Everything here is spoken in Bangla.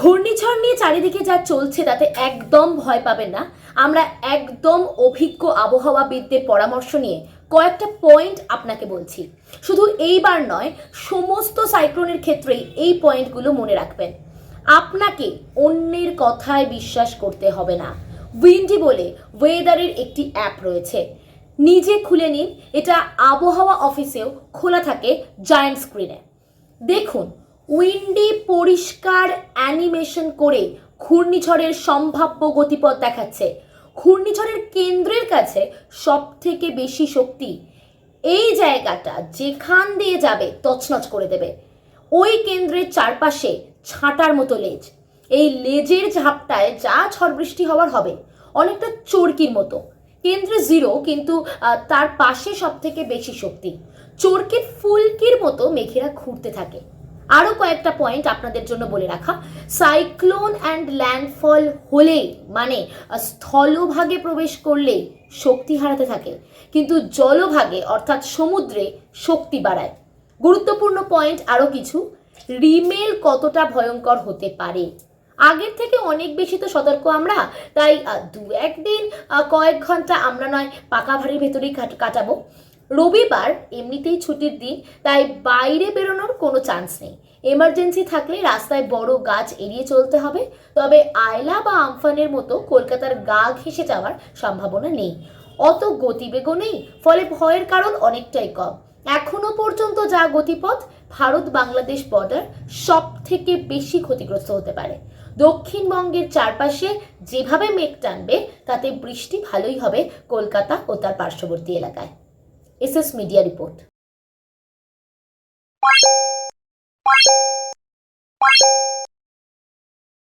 ঘূর্ণিঝড় নিয়ে চারিদিকে যা চলছে তাতে একদম ভয় পাবেন না। আমরা একদম অভিজ্ঞ আবহাওয়াবিদদের পরামর্শ নিয়ে কয়েকটা পয়েন্ট আপনাকে বলছি। শুধু এইবার নয়, সমস্ত সাইক্লোনের ক্ষেত্রেই এই পয়েন্টগুলো মনে রাখবেন। আপনাকে অন্যের কথায় বিশ্বাস করতে হবে না। উইন্ডি বলে ওয়েদারের একটি অ্যাপ রয়েছে। নিজে খুলে নিন, এটা আবহাওয়া অফিসেও খোলা থাকে জায়ান্ট স্ক্রিনে দেখুন উইন্ডি পরিষ্কার অ্যানিমেশন করে ঘূর্ণিঝড়ের সম্ভাব্য গতিপথ দেখাচ্ছে। ঘূর্ণিঝড়ের কেন্দ্রের কাছে সব থেকে বেশি শক্তি এই জায়গাটা যেখান দিয়ে যাবে তছনছ করে দেবে। ওই কেন্দ্রের চারপাশে ছাঁটার মতো লেজ। এই লেজের ঝাপটায় যা ঝড় বৃষ্টি হওয়ার হবে, অনেকটা চরকির মতো। কেন্দ্রে জিরো কিন্তু তার পাশে সব থেকে বেশি শক্তি। চরকির ফুলকির মতো মেঘেরা ঘুরতে থাকে। আরও কয়েকটা পয়েন্ট আপনাদের জন্য বলে রাখা। সাইক্লোন অ্যান্ড ল্যান্ডফল হলেই মানে স্থলভাগে প্রবেশ করলেই শক্তি হারাতে থাকে, কিন্তু জলভাগে, অর্থাৎ সমুদ্রে, শক্তি বাড়ায়। গুরুত্বপূর্ণ পয়েন্ট আরও কিছু, রিমেল কতটা ভয়ঙ্কর হতে পারে? আগের থেকে অনেক বেশি তো সতর্ক আমরা, তাই দু একদিন কয়েক ঘণ্টা আমরা নয়, পাকা ভাড়ির ভেতরেই কাটাবো। রবিবার এমনিতেই ছুটির দিন, তাই বাইরে বেরোনোর কোনো চান্স নেই। এমার্জেন্সি থাকলে রাস্তায় বড় গাছ এড়িয়ে চলতে হবে, তবে আয়লা বা আমফানের মতো কলকাতার গা ঘেঁষে যাওয়ার সম্ভাবনা নেই। অত গতিবেগও নেই, ফলে ভয়ের কারণ অনেকটাই কম। এখনও পর্যন্ত যা গতিপথ, ভারত বাংলাদেশ বর্ডার সব থেকে বেশি ক্ষতিগ্রস্ত হতে পারে। দক্ষিণবঙ্গের চারপাশে যেভাবে মেঘ টানবে, তাতে বৃষ্টি ভালোই হবে কলকাতা ও তার পার্শ্ববর্তী এলাকায়। S S media report